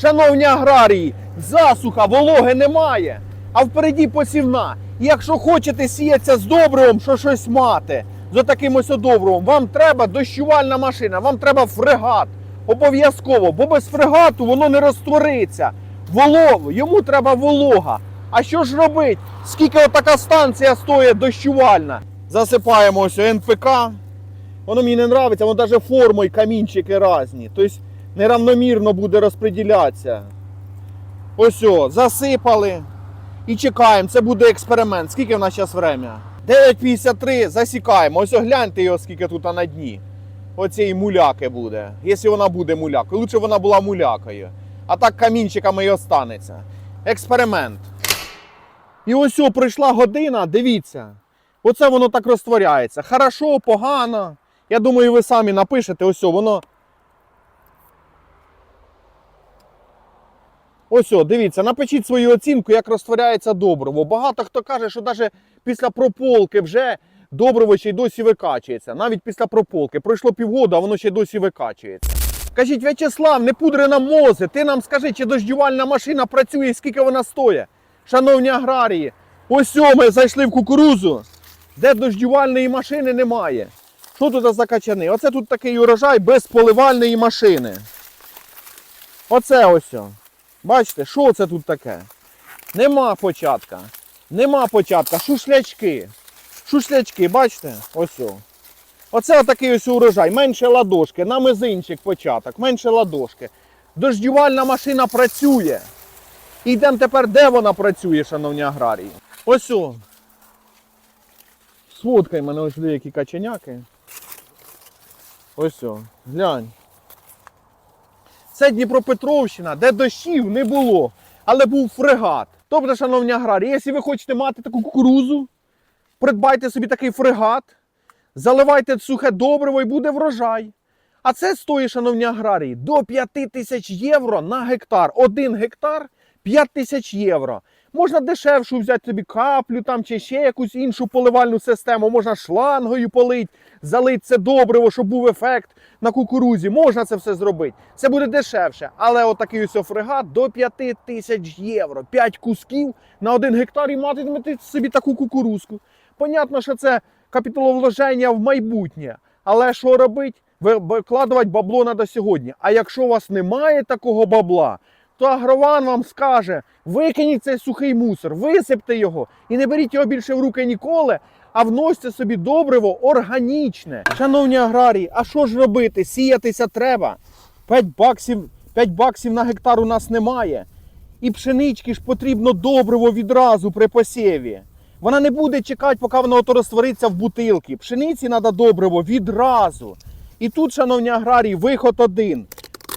Шановні аграрії, засуха, вологи немає, а впереді посівна. І якщо хочете сіятися з добривом, що щось мати, з таким ось добривом, вам треба дощувальна машина, вам треба фрегат. Обов'язково, бо без фрегату воно не розтвориться. Волов, йому треба волога. А що ж робить? Скільки отака станція стоїть дощувальна? Засипаємо ось НПК. Воно мені не подобається, воно навіть формою камінчики різні. Тобто неравномірно буде розподілятися. Ось о, засипали. І чекаємо, це буде експеримент. Скільки в нас зараз время? 9.53, засікаємо. Ось о, гляньте його, скільки тут на дні. Оцієї муляки буде. Якщо вона буде мулякою. Лучше вона була мулякою. А так камінчиками і останеться. Експеримент. І ось о, пройшла година, дивіться. Оце воно так розтворяється. Хорошо, погано. Я думаю, ви самі напишете, ось о, воно. Ось, о, дивіться, напишіть свою оцінку, як розтворяється добриво. Багато хто каже, що навіть після прополки вже добриво ще й досі викачується. Навіть після прополки. Пройшло півгода, а воно ще й досі викачується. Кажіть, В'ячеслав, не пудри нам мози. Ти нам скажи, чи дождювальна машина працює і скільки вона стоїть. Шановні аграрії, ось о, ми зайшли в кукурузу, де дождювальної машини немає. Що тут за качани? Оце тут такий урожай без поливальної машини. Оце ось. о. Бачите, що це тут таке? Нема початка. Нема початка. Шушлячки. Шушлячки, бачите? Ось. о. Оце отакий ось урожай. Менше ладошки, на мизинчик початок, менше ладошки. Дождювальна машина працює. І йдемо тепер, де вона працює, шановні аграрії. Ось. о. Сфоткай мене ось деякі каченяки. Ось. Глянь. Це Дніпропетровщина, де дощів не було, але був фрегат. Тобто, шановні аграрії, якщо ви хочете мати таку кукурузу, придбайте собі такий фрегат, заливайте сухе добриво і буде врожай. А це стоїть, шановні аграрії, до 5 тисяч євро на гектар. Один гектар 5 тисяч євро. Можна дешевшу взяти собі каплю там чи ще якусь іншу поливальну систему, можна шлангою полить, залить це добриво, щоб був ефект на кукурузі. Можна це все зробити. Це буде дешевше. Але отакий ось фрегат до 5 тисяч євро. 5 кусків на один гектар і матимете собі таку кукурузку. Понятно, що це капіталовложення в майбутнє. Але що робити? Викладувати бабло треба сьогодні. А якщо у вас немає такого бабла, то агрован вам скаже: викиніть цей сухий мусор, висипте його і не беріть його більше в руки ніколи, а вносьте собі добриво органічне. Шановні аграрії, а що ж робити? Сіятися треба. 5 баксів, 5 баксів на гектар у нас немає. І пшенички ж потрібно добриво відразу при посіві. Вона не буде чекати, поки воно ото розтвориться в бутилки. Пшениці треба добриво відразу. І тут, шановні аграрії, виход один.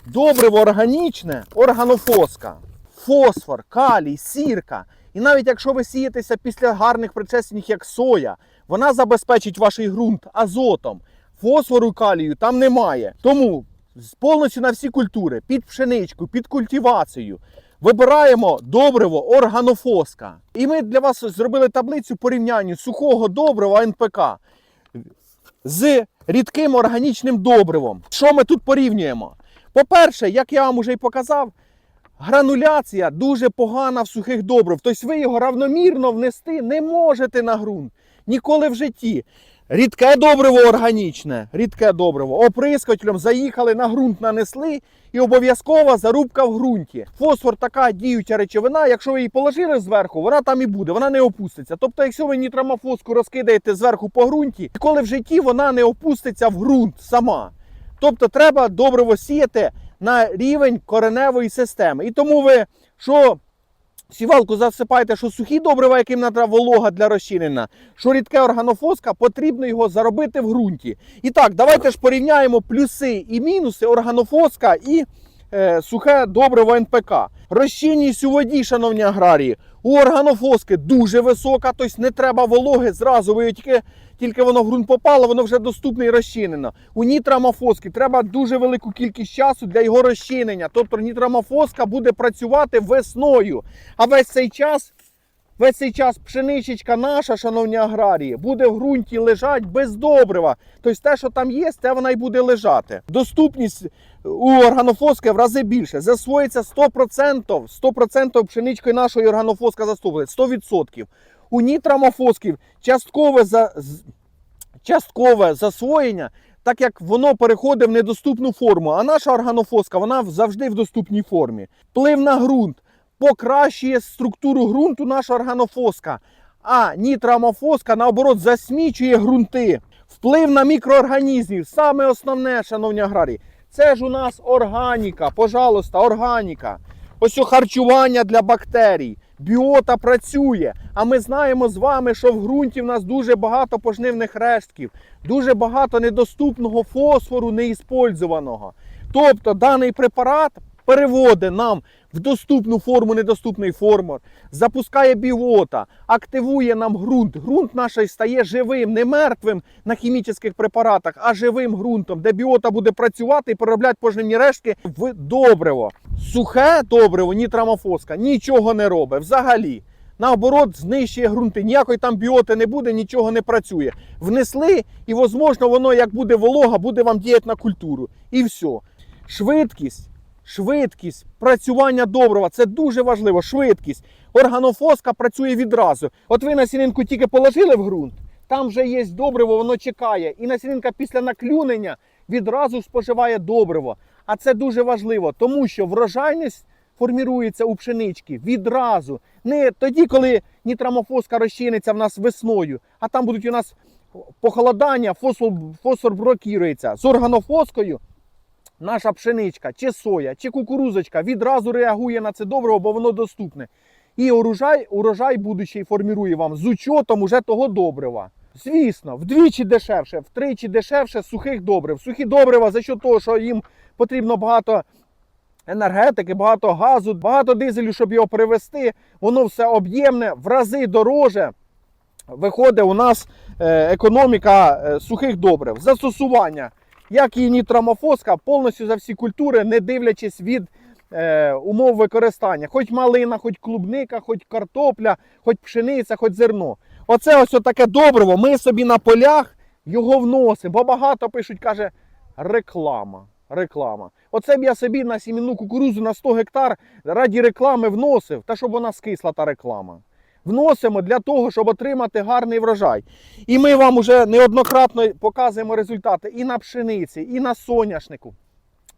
Добриво органічне, органофоска, фосфор, калій, сірка. І навіть якщо ви сієтеся після гарних предшественників, як соя, вона забезпечить ваш ґрунт азотом. Фосфору калію там немає. Тому повністю на всі культури, під пшеничку, під культивацію. Вибираємо добриво органофоска. І ми для вас зробили таблицю порівняння сухого добрива НПК з рідким органічним добривом. Що ми тут порівнюємо? По-перше, як я вам уже й показав, грануляція дуже погана в сухих добрив. Тобто ви його равномірно внести не можете на ґрунт. Ніколи в житті. Рідке добриво органічне, рідке добриво. Оприскателем заїхали на ґрунт, нанесли і обов'язкова зарубка в ґрунті. Фосфор така діюча речовина, якщо ви її положили зверху, вона там і буде, вона не опуститься. Тобто, якщо ви нітрамофоску розкидаєте зверху по ґрунті, ніколи в житті вона не опуститься в ґрунт сама. Тобто треба добриво сіяти на рівень кореневої системи. І тому ви що сівалку засипаєте, що сухі добрива, яким треба волога для розчинення, що рідке органофоска, потрібно його заробити в ґрунті. І так, давайте ж порівняємо плюси і мінуси органофоска і е, сухе добриво НПК. Розчинність у воді, шановні аграрії, у органофоски дуже висока, тобто не треба вологи, зразу ви тільки, тільки воно в ґрунт попало, воно вже доступне і розчинено. У нітрамофоски треба дуже велику кількість часу для його розчинення. Тобто нітрамофоска буде працювати весною. А весь цей час Весь цей час пшеничечка наша, шановні аграрії, буде в ґрунті лежати без добрива. Тобто те, що там є, те вона й буде лежати. Доступність у органофоски в рази більше. Засвоїться 100%, 100% пшеничкою нашої органофоска заступлять, 100%. У нітрамофосків часткове, за, часткове засвоєння, так як воно переходить в недоступну форму. А наша органофоска вона завжди в доступній формі. Вплив на ґрунт покращує структуру ґрунту наша органофоска. А нітрамофоска, наоборот, засмічує ґрунти. Вплив на мікроорганізмів. Саме основне, шановні аграрії, це ж у нас органіка. Пожалуйста, органіка. Ось харчування для бактерій. Біота працює. А ми знаємо з вами, що в ґрунті в нас дуже багато пожнивних рештків, дуже багато недоступного фосфору неіспользованого. Тобто даний препарат переводить нам в доступну форму недоступний формор, запускає біота, активує нам ґрунт. Ґрунт наш стає живим, не мертвим на хімічних препаратах, а живим ґрунтом, де біота буде працювати і переробляти поживні рештки в добриво. Сухе добриво, нітрамофоска, нічого не робить взагалі. Наоборот, знищує ґрунти. Ніякої там біоти не буде, нічого не працює. Внесли, і, можливо, воно, як буде волога, буде вам діяти на культуру. І все. Швидкість, швидкість працювання добрива це дуже важливо. Швидкість. Органофоска працює відразу. От ви насінинку тільки положили в ґрунт, там вже є добриво, воно чекає. І насінинка після наклюнення відразу споживає добриво. А це дуже важливо, тому що врожайність формірується у пшенички відразу. Не тоді, коли нітрамофоска розчиниться в нас весною, а там будуть у нас похолодання, фосфор, фосфор блокірується. З органофоскою наша пшеничка, чи соя, чи кукурузочка відразу реагує на це добриво, бо воно доступне. І урожай, урожай будущий формірує вам з учетом уже того добрива. Звісно, вдвічі дешевше, втричі дешевше сухих добрив. Сухі добрива за що того, що їм потрібно багато енергетики, багато газу, багато дизелю, щоб його привезти. Воно все об'ємне, в рази дороже. Виходить у нас е, економіка е, сухих добрив. Застосування, як і нітрамофоска, повністю за всі культури, не дивлячись від е, умов використання. Хоч малина, хоч клубника, хоч картопля, хоч пшениця, хоч зерно. Оце ось таке добриво. Ми собі на полях його вносимо. Бо багато пишуть, каже, реклама. Реклама. Оце б я собі на сім'яну кукурузу на 100 гектар раді реклами вносив, та щоб вона скисла та реклама. Вносимо для того, щоб отримати гарний врожай. І ми вам вже неоднократно показуємо результати і на пшениці, і на соняшнику.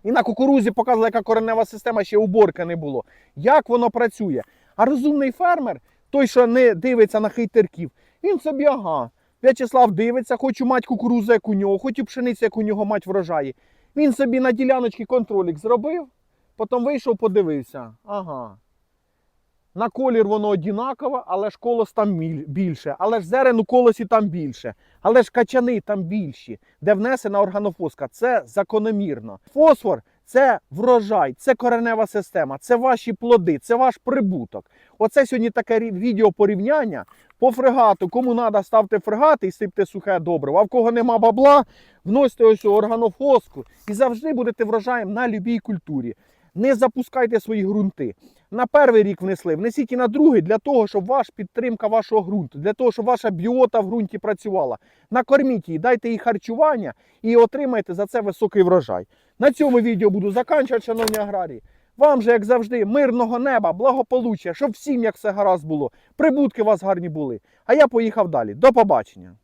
І на кукурузі показували, яка коренева система ще уборки не було. Як воно працює. А розумний фермер, той, що не дивиться на хейтерків, він собі ага. В'ячеслав дивиться, хочу мати кукурузу, як у нього, хочу пшеницю, як у нього мать врожаї. Він собі на діляночці контролік зробив, потім вийшов, подивився. Ага. На колір воно однакове, але ж колос там більше, але ж зерен у колосі там більше, але ж качани там більші, де внесена органофоска. Це закономірно. Фосфор це врожай, це коренева система, це ваші плоди, це ваш прибуток. Оце сьогодні таке відео порівняння по фрегату. Кому треба, ставте фрегати і сипте сухе добриво. А в кого нема бабла, вносьте ось органофоску і завжди будете врожаєм на любій культурі. Не запускайте свої ґрунти. На перший рік внесли, внесіть і на другий для того, щоб ваш підтримка вашого ґрунту, для того, щоб ваша біота в ґрунті працювала. Накорміть її, дайте їй харчування і отримайте за це високий врожай. На цьому відео буду заканчувати, шановні аграрії. Вам же, як завжди, мирного неба, благополуччя, щоб всім як все гаразд було. Прибутки у вас гарні були. А я поїхав далі. До побачення.